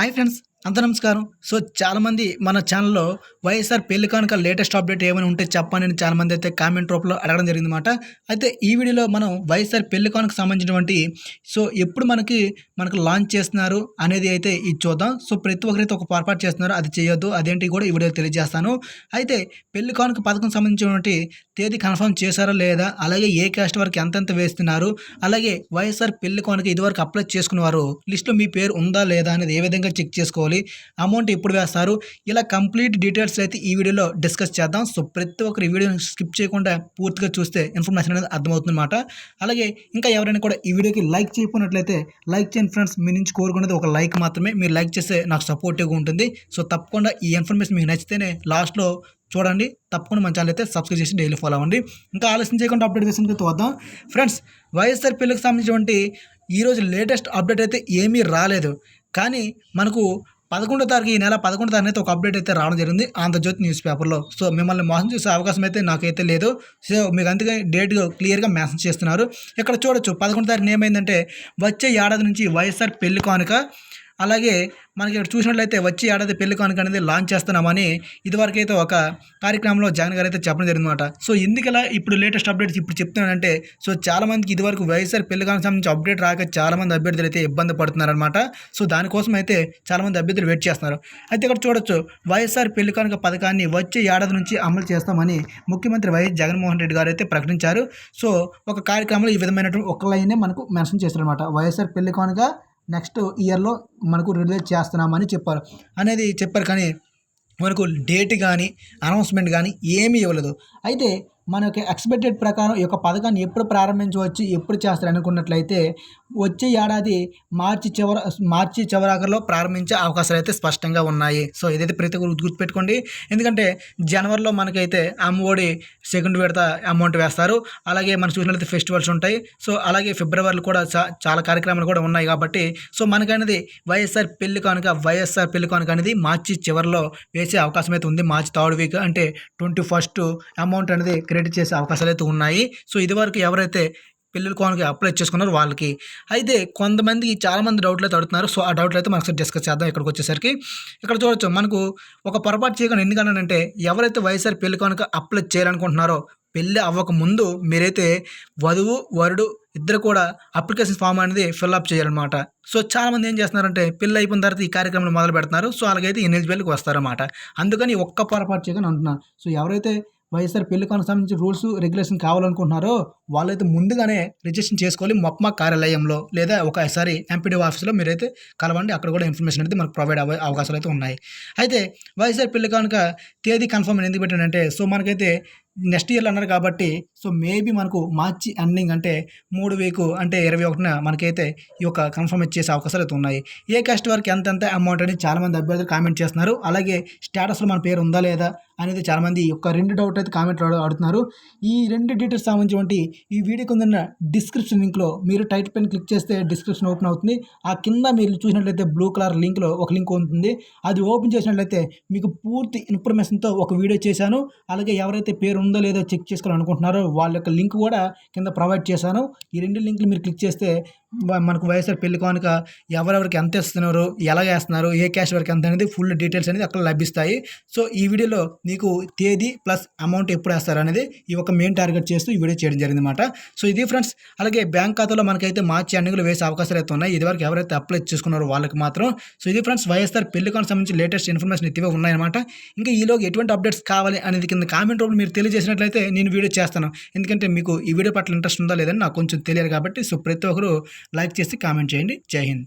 Hi friends అంత నమస్కారం. So చాలామంది మన ఛానల్లో వైఎస్ఆర్ పెళ్ళి కానుక లేటెస్ట్ అప్డేట్ ఏమైనా ఉంటే చెప్పండి అని చాలామంది అయితే కామెంట్ రూపంలో అడగడం జరిగిందన్నమాట. అయితే ఈ వీడియోలో మనం వైఎస్ఆర్ పెళ్ళి కానుక సంబంధించినటువంటి సో ఎప్పుడు మనకి మనకు లాంచ్ చేస్తున్నారు అనేది అయితే ఇది చూద్దాం. సో ప్రతి ఒక్కరైతే ఒక పొరపాటు చేస్తున్నారు అది చేయొద్దు అదేంటి కూడా ఈ వీడియో తెలియజేస్తాను. అయితే పెళ్ళి కానుక పథకం సంబంధించినటువంటి తేదీ కన్ఫర్మ్ చేశారా లేదా అలాగే ఏ క్యాస్ట్ వరకు ఎంతెంత వేస్తున్నారు అలాగే వైఎస్ఆర్ పెళ్ళి కానుక ఇదివరకు అప్లై చేసుకునేవారు లిస్టులో మీ పేరు ఉందా లేదా అనేది ఏ విధంగా చెక్ చేసుకోవాలి అమౌంట్ ఎప్పుడు వేస్తారు? ఇలా కంప్లీట్ డీటెయిల్స్ అయితే ఈ వీడియోలో డిస్కస్ చేద్దాం. సో ప్రతి ఒక్కరు ఈ వీడియోని స్కిప్ చేయకుండా పూర్తిగా చూస్తే ఇన్ఫర్మేషన్ అనేది అర్థమవుతుంది అనమాట అలాగే ఇంకా ఎవరైనా కూడా ఈ వీడియోకి లైక్ చేయకున్నట్లయితే లైక్ చేయండి ఫ్రెండ్స్ మీ నుంచి కోరుకునేది ఒక లైక్ మాత్రమే. మీరు లైక్ చేస్తే నాకు సపోర్టివ్గా ఉంటుంది. సో తప్పకుండా ఈ ఇన్ఫర్మేషన్ మీకు నచ్చితేనే లాస్ట్లో చూడండి. తప్పకుండా మన ఛానల్ అయితే సబ్స్క్రైబ్ చేసి డైలీ ఫాలో అవ్వండి. ఇంకా ఆలస్యం చేయకుండా అప్డేట్ చేసిన వద్దాం. ఫ్రెండ్స్ వైఎస్ఆర్ పిల్లలకు సంబంధించినటువంటి ఈరోజు లేటెస్ట్ అప్డేట్ అయితే ఏమీ రాలేదు. కానీ మనకు పదకొండో తారీఖు ఈ నెల పదకొండో తారీఖు అయితే ఒక అప్డేట్ అయితే రావడం జరిగింది ఆంధ్రజ్యోతి న్యూస్ పేపర్లో. సో మిమ్మల్ని మోసం చేసే అవకాశం అయితే నాకైతే లేదు. సో మీకు అందుకే డేట్ క్లియర్గా మెసేజ్ చేస్తున్నారు. ఇక్కడ చూడొచ్చు పదకొండో తారీఖు ఏమైందంటే వచ్చే ఏడాది నుంచి వైఎస్ఆర్ పెళ్ళి కానుక అలాగే మనకి ఇక్కడ చూసినట్లయితే వచ్చే ఏడాది పెళ్ళి కానుక అనేది లాంచ్ చేస్తున్నామని ఇదివరకైతే ఒక కార్యక్రమంలో జగన్ గారు అయితే చెప్పడం జరిగిందన్నమాట. సో ఎందుకలా ఇప్పుడు లేటెస్ట్ అప్డేట్స్ ఇప్పుడు చెప్తున్నానంటే సో చాలామందికి ఇదివరకు వైఎస్ఆర్ పెళ్ళి కానుక సంబంధించి అప్డేట్ రాక చాలామంది అభ్యర్థులు అయితే ఇబ్బంది పడుతున్నారనమాట సో దానికోసం అయితే చాలామంది అభ్యర్థులు వెయిట్ చేస్తున్నారు. అయితే ఇక్కడ చూడొచ్చు వైఎస్ఆర్ పెళ్ళి కానుక పథకాన్ని వచ్చే ఏడాది నుంచి అమలు చేస్తామని ముఖ్యమంత్రి వైఎస్ జగన్మోహన్ రెడ్డి గారు అయితే ప్రకటించారు. సో ఒక కార్యక్రమంలో ఈ విధమైనటువంటి ఒక లైనే మనకు మెన్షన్ చేస్తారనమాట వైఎస్ఆర్ పెళ్ళి కానుక నెక్స్ట్ ఇయర్లో మనకు రిలీజ్ చేస్తున్నామని చెప్పారు. అనేది చెప్పారు కానీ మనకు డేట్ కానీ అనౌన్స్మెంట్ కానీ ఏమీ ఇవ్వలేదు. అయితే మనకి ఎక్స్పెక్టెడ్ ప్రకారం ఈ యొక్క పథకాన్ని ఎప్పుడు ప్రారంభించవచ్చు ఎప్పుడు చేస్తారు అనుకున్నట్లయితే వచ్చే ఏడాది మార్చి చివర మార్చి చివరాకర్లో ప్రారంభించే అవకాశాలు అయితే స్పష్టంగా ఉన్నాయి. సో ఇదైతే ప్రతి ఒక్కరు గుర్తుపెట్టుకోండి ఎందుకంటే జనవరిలో మనకైతే అమ్మఒడి సెకండ్ విడత అమౌంట్ వేస్తారు. అలాగే మనం చూసినట్లయితే ఫెస్టివల్స్ ఉంటాయి. సో అలాగే ఫిబ్రవరిలో కూడా చాలా కార్యక్రమాలు కూడా ఉన్నాయి కాబట్టి సో మనకనేది వైఎస్ఆర్ పెళ్ళి కానుక వైఎస్ఆర్ పెళ్ళి కానుక అనేది మార్చి చివరిలో వేసే అవకాశం అయితే ఉంది. మార్చి థర్డ్ వీక్ అంటే ట్వంటీ ఫస్ట్ అమౌంట్ అనేది క్రెడిట్ చేసే అవకాశాలు అయితే ఉన్నాయి. సో ఇదివరకు ఎవరైతే పెళ్ళిళ్ళ కోనకి అప్లై చేసుకున్నారు వాళ్ళకి. అయితే కొంతమందికి చాలామంది డౌట్లు అయితే అడుగుతున్నారు. సో ఆ డౌట్లు అయితే మనకు డిస్కస్ చేద్దాం ఇక్కడికి వచ్చేసరికి. ఇక్కడ చూడొచ్చు మనకు ఒక పొరపాటు చేయకుండా ఎందుకనంటే ఎవరైతే వైఎస్ఆర్ పెళ్ళి కోనక అప్లై చేయాలనుకుంటున్నారో పెళ్ళి అవ్వక ముందు మీరైతే వధువు వరుడు ఇద్దరు కూడా అప్లికేషన్ ఫామ్ అనేది ఫిల్అప్ చేయాలన్నమాట. సో చాలామంది ఏం చేస్తున్నారంటే పెళ్ళి అయిపోయిన తర్వాత ఈ కార్యక్రమం మొదలు పెడుతున్నారు సో అలాగైతే ఎలిజిబిలిటీకి వస్తారన్నమాట. అందుకని ఒక్క పొరపాటు చేయగానే అంటున్నాను సో ఎవరైతే వైఎస్ఆర్ పెళ్ళి కానుక సంబంధించి రూల్స్ రెగ్యులేషన్ కావాలనుకుంటున్నారో వాళ్ళైతే ముందుగానే రిజిస్ట్రేషన్ చేసుకోవాలి. మొప్మా కార్యాలయంలో లేదా ఒకసారి ఎంపీడీ ఆఫీస్లో మీరైతే కలవండి. అక్కడ కూడా ఇన్ఫర్మేషన్ అనేది మనకు ప్రొవైడ్ అవ్వే అవకాశాలు అయితే ఉన్నాయి. అయితే వైఎస్ఆర్ పెళ్ళి కానుక తేదీ కన్ఫర్మ్ ఎందుకు పెట్టానంటే సో మనకైతే నెక్స్ట్ ఇయర్లో అన్నారు కాబట్టి సో మేబీ మనకు మార్చి ఎండింగ్ అంటే మూడు వీకు అంటే ఇరవై ఒకటిన మనకైతే ఈ యొక్క కన్ఫర్మ్ ఇచ్చేసే అవకాశాలు అయితే ఉన్నాయి. ఏ కాస్ట్ వరకు అమౌంట్ అని చాలామంది అభ్యర్థులు కామెంట్ చేస్తున్నారు. అలాగే స్టేటస్లో మన పేరు ఉందా లేదా అనేది చాలామంది యొక్క రెండు డౌట్ అయితే కామెంట్ అడుగుతున్నారు ఈ రెండు డీటెయిల్స్ సంబంధించి ఈ వీడియోకి ఉందన్న డిస్క్రిప్షన్ లింక్లో మీరు టైట్ పెన్ క్లిక్ చేస్తే డిస్క్రిప్షన్ ఓపెన్ అవుతుంది. ఆ కింద మీరు చూసినట్లయితే బ్లూ కలర్ లింక్లో ఒక లింక్ ఉంటుంది. అది ఓపెన్ చేసినట్లయితే మీకు పూర్తి ఇన్ఫర్మేషన్తో ఒక వీడియో చేశాను. అలాగే ఎవరైతే పేరు ఉందో లేదో చెక్ చేసుకోవాలనుకుంటున్నారో వాళ్ళ యొక్క లింక్ కూడా కింద ప్రొవైడ్ చేశాను. ఈ రెండు లింక్లు మీరు క్లిక్ చేస్తే మనకు వైఎస్ఆర్ పెళ్ళి కానుక ఎవరెవరికి ఎంత ఇస్తున్నారు ఎలా వేస్తున్నారు ఏ క్యాష్ వరకు ఎంత అనేది ఫుల్ డీటెయిల్స్ అనేది అక్కడ లభిస్తాయి. సో ఈ వీడియోలో నీకు తేదీ ప్లస్ అమౌంట్ ఎప్పుడు వేస్తారు అనేది ఈ ఒక మెయిన్ టార్గెట్ చేస్తూ ఈ వీడియో చేయడం జరిగింది అనమాట సో ఇది ఫ్రెండ్స్ అలాగే బ్యాంక్ ఖాతాలో మనకైతే మార్చి ఎండింగ్లో వేసే అవకాశాలు అయితే ఉన్నాయి. ఇదివరకు ఎవరైతే అప్లై చేసుకున్నారో వాళ్ళకి మాత్రం. సో ఇది ఫ్రెండ్స్ వైఎస్ఆర్ పెళ్ళి కానుక సంబంధించి లేటెస్ట్ ఇన్ఫర్మేషన్ ఇవే ఉన్నాయన్నమాట. ఇంకా ఈలోగా ఎటువంటి అప్డేట్స్ కావాలి అనేది కింద కామెంట్ రూపంలో మీరు తెలియజేసినట్లయితే నేను వీడియో చేస్తాను. ఎందుకంటే మీకు ఈ వీడియో పట్ల ఇంట్రెస్ట్ ఉందా లేదని నాకు కొంచెం తెలియదు కాబట్టి. సో ప్రతి ఒక్కరు లైక్ చేసి కామెంట్ చేయండి. జై హింద్.